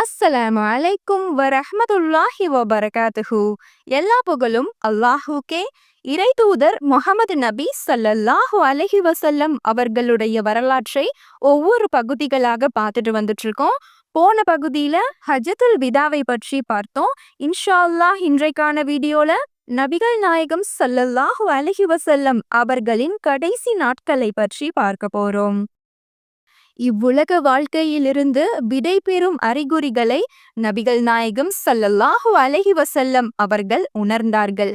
அஸ்ஸலாமு அலைக்கும் வரஹ்மத்துல்லாஹி வபரகாத்துஹு. எல்லா புகழும் அல்லாஹூக்கே. இறை தூதர் முகமது நபி சல்லல்லாஹு அலஹி வசல்லம் அவர்களுடைய வரலாற்றை ஒவ்வொரு பகுதிகளாக பார்த்துட்டு வந்துட்டு இருக்கோம் போன பகுதியில ஹஜத்துல் விதாவை பற்றி பார்த்தோம். இன்ஷா அல்லாஹ் இன்றைக்கான வீடியோல நபிகள் நாயகம் சல்லல்லாஹு அலஹி வசல்லம் அவர்களின் கடைசி நாட்களை பற்றி பார்க்க போறோம். இவ்வுலக வாழ்க்கையிலிருந்து விடை பெறும் அறிகுறிகளை நபிகள் நாயகம் சல்லல்லாஹு அலஹி வசல்லம் அவர்கள் உணர்ந்தார்கள்.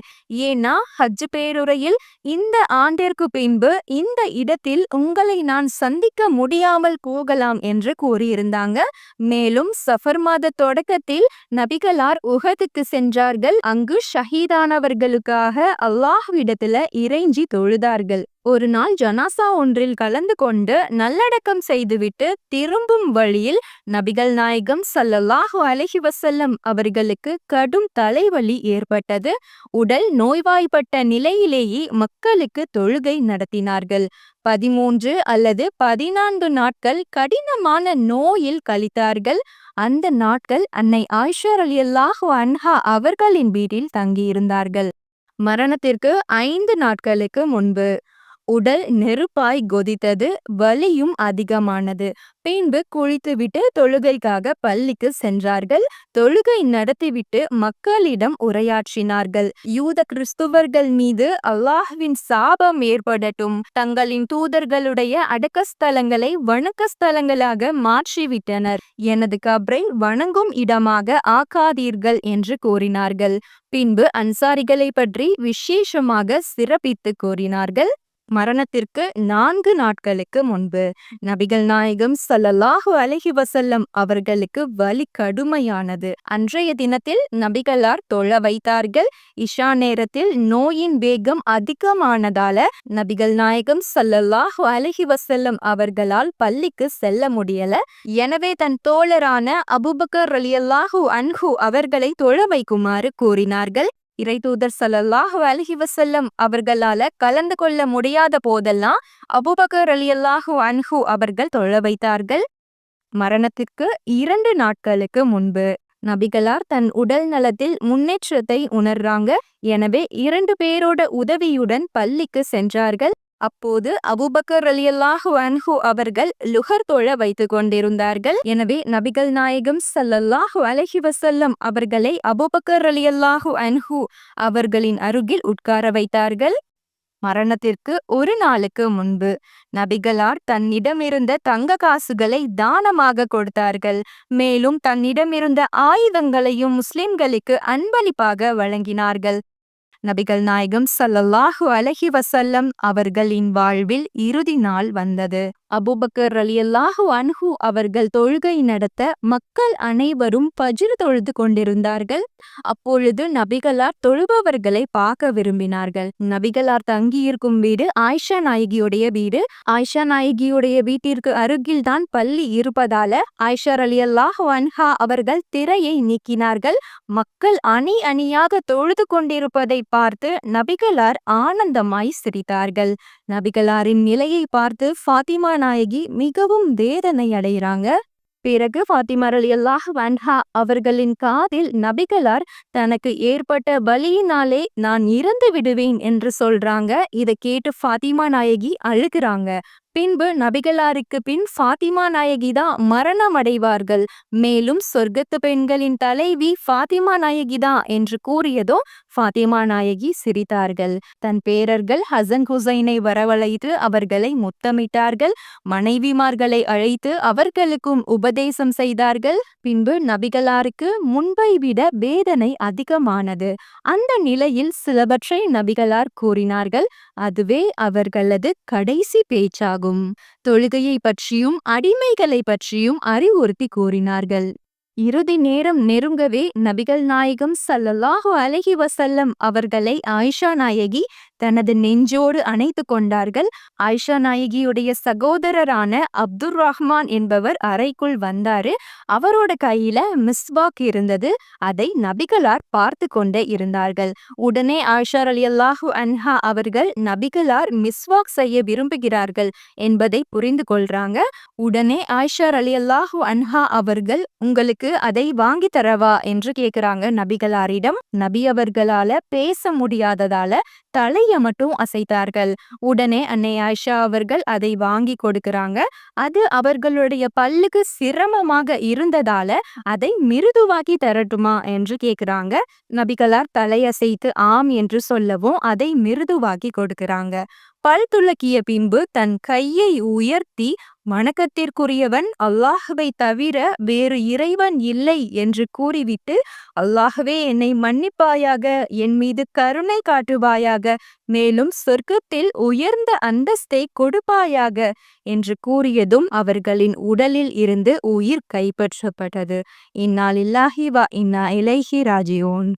ஏன்னா ஹஜ் பேருரையில் இந்த ஆண்டிற்கு பின்பு இந்த இடத்தில் உங்களை நான் சந்திக்க முடியாமல் போகலாம் என்று கூறியிருந்தாங்க. மேலும் சஃபர் மாத தொடக்கத்தில் நபிகளார் உகதுக்கு சென்றார்கள். அங்கு ஷஹீதானவர்களுக்காக அல்லாஹ்விடத்துல இறைஞ்சி தொழுதார்கள். ஒரு நாள் ஜனாசா ஒன்றில் கலந்து கொண்டு நல்லடக்கம் செய்துவிட்டு திரும்பும் வழியில் நபிகள் நாயகம் சல்லல்லாஹு அலஹி வசல்லம் அவர்களுக்கு கடும் தலைவலி ஏற்பட்டது. உடல் நோய்வாய்ப்பட்ட நிலையிலேயே மக்களுக்கு தொழுகை நடத்தினார்கள். பதிமூன்று அல்லது பதினான்கு நாட்கள் கடினமான நோயில் கழித்தார்கள். அந்த நாட்கள் அன்னை ஆயிஷர் அலி அல்லாஹு அன்ஹா அவர்களின் வீட்டில் தங்கியிருந்தார்கள். மரணத்திற்கு ஐந்து நாட்களுக்கு முன்பு உடல் நெருப்பாய் கொதித்தது வலியும் அதிகமானது. பின்பு குளித்துவிட்டு தொழுகைக்காக பள்ளிக்கு சென்றார்கள். தொழுகை நடத்திவிட்டு மக்களிடம் உரையாற்றினார்கள். யூத கிறிஸ்துவர்கள் மீது அல்லாஹ்வின் சாபம் ஏற்படட்டும். தங்களின் தூதர்களுடைய அடக்கஸ்தலங்களை வணக்க ஸ்தலங்களாக மாற்றிவிட்டனர். எனது கபரை வணங்கும் இடமாக ஆக்காதீர்கள் என்று கூறினார்கள். பின்பு அன்சாரிகளை பற்றி விசேஷமாக சிறப்பித்து கூறினார்கள். மரணத்திற்கு நான்கு நாட்களுக்கு முன்பு நபிகள் நாயகம் சல்லல்லாஹு அலஹி வசல்லம் அவர்களுக்கு வலி கடுமையானது. அன்றைய தினத்தில் நபிகளார் தொழ வைத்தார்கள். இஷா நேரத்தில் நோயின் வேகம் அதிகமானதால நபிகள் நாயகம் சல்லல்லாஹு அலஹி வசல்லம் அவர்களால் பள்ளிக்கு செல்ல முடியல. எனவே தன் தோழரான அபுபக்கர் அலியல்லாஹு அன்ஹு அவர்களை தொழ வைக்குமாறு கூறினார்கள். இறைதூதர் சல்லல்லாஹ் அலஹி வசல்லம் அவர்களால கலந்து கொள்ள முடியாத போதெல்லாம் அபுபக்கர் அலி அல்லாஹு அன்ஹு அவர்கள் தொழ வைத்தார்கள். மரணத்திற்கு இரண்டு நாட்களுக்கு முன்பு நபிகளார் தன் உடல் நலத்தில் முன்னேற்றத்தை உணர்றாங்க. எனவே இரண்டு பேரோட உதவியுடன் பள்ளிக்கு சென்றார்கள். அப்போது அபுபக்கர் அலியல்லாஹு அன்ஹு அவர்கள் லுகர் தொழ வைத்து கொண்டிருந்தார்கள். எனவே நபிகள் நாயகம் சல்லல்லாஹு அலஹி வசல்லம் அவர்களை அபுபக்கர் அலியல்லாஹு அன்ஹு அவர்களின் அருகில் உட்கார வைத்தார்கள். மரணத்திற்கு ஒரு நாளுக்கு முன்பு நபிகளார் தன்னிடமிருந்த தங்க காசுகளை தானமாக கொடுத்தார்கள். மேலும் தன்னிடமிருந்த ஆயுதங்களையும் முஸ்லிம்களுக்கு அன்பளிப்பாக வழங்கினார்கள். நபிகள் நாயகம் சல்லல்லாஹு அலஹி வசல்லம் அவர்களின் வாழ்வில் இறுதி நாள் வந்தது. அபுபக்கர் ரலியல்லாஹு அன்ஹு அவர்கள் தொழுகை நடத்த மக்கள் அனைவரும் பஜிர் தொழுது கொண்டிருந்தார்கள். அப்பொழுது நபிகளார் தொழுபவர்களை பார்க்க விரும்பினார்கள். நபிகளார் தங்கியிருக்கும் வீடு ஆயிஷா நாயகியுடைய வீடு. ஆயிஷா நாயகியுடைய வீட்டிற்கு அருகில்தான் பள்ளி இருப்பதால ஆயிஷா ரலியல்லாஹு அன்ஹா அவர்கள் திரையை நீக்கினார்கள். மக்கள் அணி அணியாக தொழுது கொண்டிருப்பதை பார்த்து நபிகளார் ஆனந்தமாய் சிரித்தார்கள். நபிகளாரின் நிலையை பார்த்து ஃபாத்திமா நாயகி மிகவும் வேதனை அடைகிறாங்க. பிறகு ஃபாத்திமா அல்லாஹ் அண்ட்ஹா அவர்களின் காதில் நபிகளார் தனக்கு ஏற்பட்ட பலியினாலே நான் இறந்து விடுவேன் என்று சொல்றாங்க. இதை கேட்டு ஃபாத்திமா நாயகி அழுகிறாங்க. பின்பு நபிகளாருக்கு பின் ஃபாத்திமா நாயகி தான் மரணம் அடைவார்கள் மேலும் சொர்க்கத்து பெண்களின் தலைவி ஃபாத்திமா நாயகிதா என்று கூறியதோ ஃபாத்திமா நாயகி சிரித்தார்கள். தன் பேரர்கள் ஹசன் ஹுசைனை வரவழைத்து அவர்களை முத்தமிட்டார்கள். மனைவிமார்களை அழைத்து அவர்களுக்கும் உபதேசம் செய்தார்கள். பின்பு நபிகளாருக்கு முன்பை விட வேதனை அதிகமானது. அந்த நிலையில் சிலவற்றை நபிகளார் கூறினார்கள். அதுவே அவர்களது கடைசி பேச்சாகும். ஆகும். தொழுகையை பற்றியும் அடிமைகளை பற்றியும் அறிவுறுத்தி கூறினார்கள். இறுதி நேரம் நெருங்கவே நபிகள் நாயகம் சல்லல்லாஹு அலஹி வசல்லம் அவர்களை ஆயிஷா நாயகி தனது நெஞ்சோடு அணைத்து கொண்டார்கள். ஆயிஷா நாயகியுடைய சகோதரரான அப்துர் ரஹ்மான் என்பவர் அறைக்குள் வந்தாரு. அவரோட கையில மிஸ்வாக் இருந்தது. அதை நபிகளார் பார்த்து கொண்டே இருந்தார்கள். உடனே ஆயிஷா ரலியல்லாஹு அன்ஹா அவர்கள் நபிகளார் மிஸ்வாக் செய்ய விரும்புகிறார்கள் என்பதை புரிந்து கொள்றாங்க. உடனே ஆயிஷா ரலியல்லாஹு அன்ஹா அவர்கள் உங்களுக்கு உங்களுக்கு அதை வாங்கி தரவா என்று கேக்குறாங்க நபிகளாரிடம். நபி அவர்களால பேச முடியாததால தலைய மட்டும் அசைத்தார்கள். உடனே அன்னை ஆயிஷா அவர்கள் அதை வாங்கி கொடுக்கிறாங்க. அது அவர்களுடைய பல்லுக்கு சிரமமாக இருந்ததால அதை மிருதுவாக்கி தரட்டுமா என்று கேக்குறாங்க. நபிகளார் தலையசைத்து ஆம் என்று சொல்லவும் அதை மிருதுவாக்கி கொடுக்கிறாங்க. பல் துளக்கிய பின்பு தன் கையை உயர்த்தி வணக்கத்திற்குரியவன் அல்லாஹுவை தவிர வேறு இறைவன் இல்லை என்று கூறிவிட்டு அல்லாஹுவே என்னை மன்னிப்பாயாக என் மீது கருணை காட்டுவாயாக மேலும் சொர்க்கத்தில் உயர்ந்த அந்தஸ்தை கொடுப்பாயாக என்று கூறியதும் அவர்களின் உடலில் இருந்து உயிர் கைப்பற்றப்பட்டது. இன்னா லில்லாஹி இன்னா இலைஹி ராஜியோன்